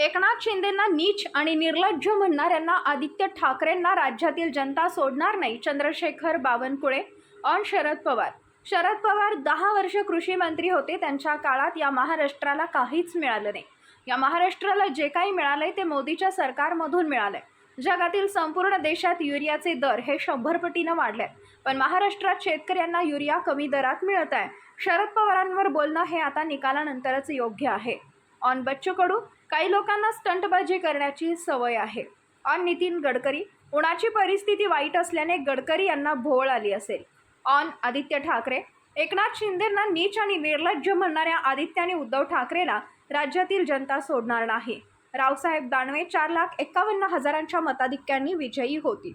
एकनाथ शिंदेंना नीच आणि निर्लज्ज म्हणणाऱ्यांना आदित्य ठाकरेंना राज्यातील जनता सोडणार नाही. चंद्रशेखर बावनकुळे ऑन शरद पवार. शरद पवार दहा वर्ष कृषी मंत्री होते. त्यांच्या काळात या महाराष्ट्राला काहीच मिळालं नाही. या महाराष्ट्राला जे काही मिळालंय ते मोदीच्या सरकारमधून मिळालंय. जगातील संपूर्ण देशात युरियाचे दर हे शंभर पटीनं वाढले पण महाराष्ट्रात शेतकऱ्यांना युरिया कमी दरात मिळत आहे. शरद पवारांवर बोलणं हे आता निकालानंतरच योग्य आहे. ऑन बच्चू कडू काही लोकांना स्टंटबाजी करण्याची सवय आहे. ऑन नितीन गडकरी उन्हाची परिस्थिती वाईट असल्याने गडकरी यांना भोवळ आली असेल. ऑन आदित्य ठाकरे एकनाथ शिंदेंना नीच आणि निर्लज्ज म्हणणाऱ्या आदित्य आणि उद्धव ठाकरेला राज्यातील जनता सोडणार नाही. रावसाहेब दानवे चार लाख एक्कावन्न हजारांच्या मताधिक्यांनी विजयी होतील.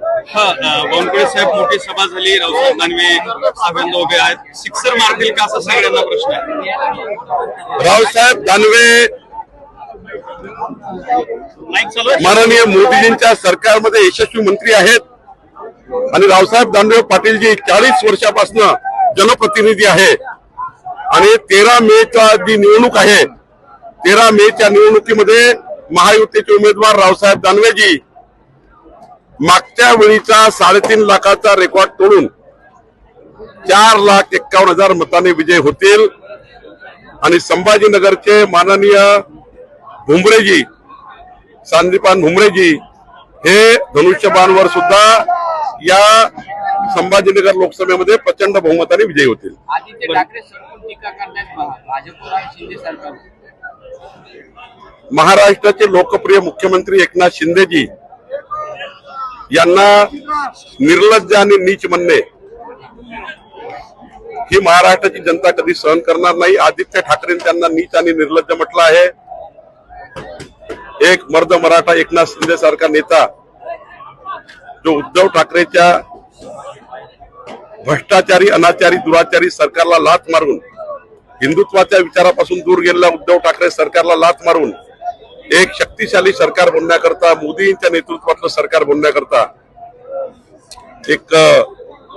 हा बावनकुळे साहेब मोठी सभा झाली. रावसाहेब दानवे साहेबांना उभे आहेत. सिक्सर मारतील का असा सगळ्यांना प्रश्न आहे. रावसाहेब दानवे? माननीय मोदीजींच्या सरकारमध्ये यशस्वी मंत्री आहेत. आणि रावसाहेब दानवे पाटीलजी चाळीस वर्षापासून जनप्रतिनिधी आहे. आणि तेरा मेचा जी निवडणूक आहे. तेरा मेच्या निवडणुकीमध्ये महायुतीचे उमेदवार रावसाहेब दानवेजी मागच्या वेळीचा साडेतीन लाखाचा रेकॉर्ड तोडून चार लाख एक्कावन्न हजार मताने विजय होतील. आणि संभाजीनगरचे माननीय भुमरेजी संदीपान भुमरेजी हे धनुष्यबाणवर सुद्धा या संभाजीनगर लोकसभेमध्ये प्रचंड बहुमताने विजयी होतील. महाराष्ट्राचे लोकप्रिय मुख्यमंत्री एकनाथ शिंदेजी यांना निर्लज्ज आणि नीच म्हणणे ही महाराष्ट्राची जनता कधी सहन करणार नाही. आदित्य ठाकरे त्यांना नीच आणि निर्लज्ज म्हटलं आहे. एक मर्द मराठा एकनाथ शिंदे सारखा नेता जो उद्धव ठाकरेच्या भ्रष्टाचारी अनाचारी दुराचारी सरकारला लाथ मारून हिंदुत्वाच्या विचारापासून दूर गेलेला उद्धव ठाकरे सरकारला लाथ मारून एक शक्तिशाली सरकार बनण्याकरता मोदींच्या नेतृत्वातलं सरकार बनण्याकरता एक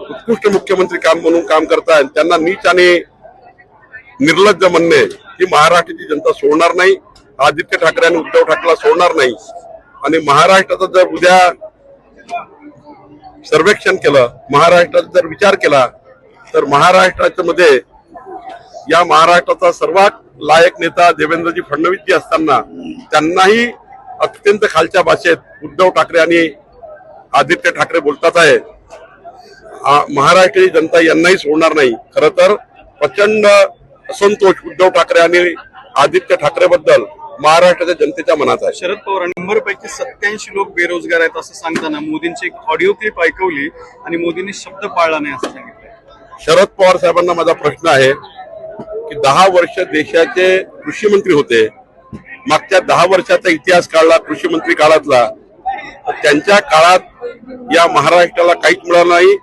उत्कृष्ट मुख्यमंत्री काम म्हणून काम करताय त्यांना नीच आणि निर्लज्ज म्हणणे ही महाराष्ट्राची जनता सोडणार नाही. आदित्य ठाकरे आणि उद्धव ठाकरेला सोडणार नाही. आणि महाराष्ट्राचा जर उद्या सर्वेक्षण केलं महाराष्ट्राचा जर विचार केला तर महाराष्ट्राच्या मध्ये या महाराष्ट्राचा सर्वात लायक नेता देवेंद्रजी फडणवीस जी असताना त्यांनाही अत्यंत खालच्या भाषेत उद्धव ठाकरे आणि आदित्य ठाकरे बोलतात आहे. महाराष्ट्राची जनता यांनाही सोडणार नाही. खर तर प्रचंड असंतोष उद्धव ठाकरे आणि आदित्य ठाकरे बद्दल महाराष्ट्राच्या जनतेच्या मनात आहे. शरद पवार शंभर पैकी सत्याऐंशी लोक बेरोजगार आहेत असं सांगताना मोदींची एक ऑडिओ क्लिप ऐकवली आणि मोदींनी शब्द पाळला नाही असं सांगितलं शरद पवार साहेबांना माझा प्रश्न आहे की दहा वर्ष देशाचे कृषी मंत्री होते. मागच्या दहा वर्षाचा इतिहास काढला कृषी मंत्री काळातला त्यांच्या काळात या महाराष्ट्राला काहीच मिळालं नाही.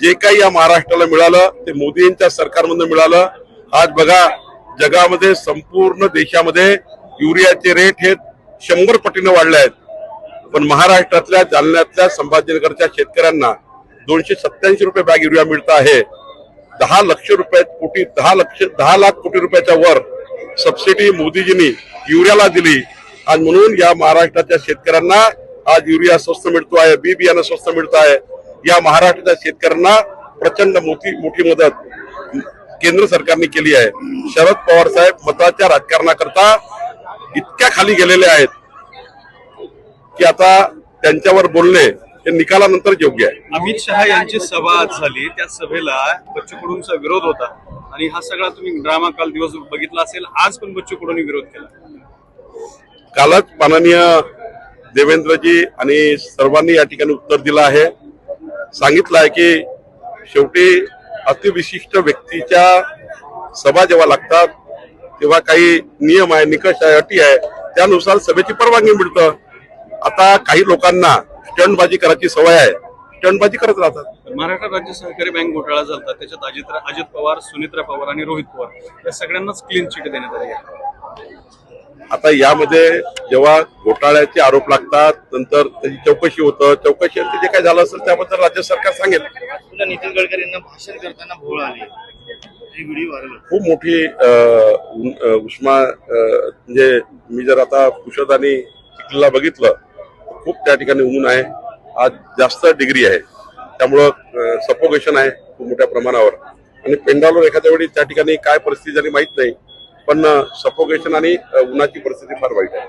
जे काही या महाराष्ट्राला मिळालं ते मोदींच्या सरकारमधून मिळालं. आज बघा जगामध्ये संपूर्ण देशामध्ये युरियाचे रेट हे शंभर पटीनं वाढले आहेत. पण महाराष्ट्रातल्या जालन्यातल्या संभाजीनगरच्या शेतकऱ्यांना दोनशे सत्याऐंशी रुपये बॅग युरिया मिळत आहे. दहा लक्ष रुपये कोटी दहा लक्ष दहा लाख कोटी रुपयाच्या वर सबसिडी मोदीजींनी युरियाला दिली. आणि म्हणून या महाराष्ट्राच्या शेतकऱ्यांना आज युरिया स्वस्त मिळतो आहे बी बियाणं स्वस्त मिळत आहे. या महाराष्ट्राच्या शेतकऱ्यांना प्रचंड मोठी मोठी मदत केंद्र सरकारने केली आहे. शरद पवार साहेब मताच्या राजकारणाकरता इतक्या खाली गेलेले आहेत की आता त्यांच्यावर बोलणे हे निकालानंतर योग्य आहे. अमित शहा यांची सभा आज झाली. त्या सभेला बच्चू कडूंचा विरोध होता. आणि हा सगळा तुम्ही ड्रामा काल दिवस बघितला असेल. आज पण बच्चू कडूंनी विरोध केला. कालच माननीय देवेंद्रजी आणि सर्वांनी या ठिकाणी उत्तर दिलं आहे. सांगितलं आहे की शेवटी अतिविशिष्ट व्यक्तीच्या सभा जेव्हा लागतात तेव्हा काही नियम आहे निकष आहे अटी आहे त्यानुसार सभेची परवानगी मिळतं. आता काही लोकांना स्टंटबाजी करायची सवय आहे. स्टंटबाजी करत राहतात. महाराष्ट्र राज्य सहकारी बँक घोटाळा झाला. त्याच्यात अजित अजित पवार सुनित्रा पवार आणि रोहित पवार. या सगळ्यांनाच क्लीन चिट देण्यात आली आहे. आता यामध्ये जेव्हा घोटाळ्याचे आरोप लागतात नंतर त्याची चौकशी होतं. चौकशी जे काय झालं असेल त्याबद्दल राज्य सरकार सांगेल. पुन्हा नितीन गडकरींना भाषण करताना भोळ आली. व्हिडिओ व्हायरल होते. खूप मोठी उष्मा म्हणजे मी जर आता पुषद आणि चिखलीला बघितलं त्या ठिकाणी ऊन आहे. आज जास्त डिग्री आहे. त्यामुळं सफोकेशन आहे खूप मोठ्या प्रमाणावर. आणि पेंडावर एखाद्या वेळी त्या ठिकाणी काय परिस्थिती झाली माहीत नाही. पण सफोकेशन आणि उन्हाची परिस्थिती फार वाईट आहे.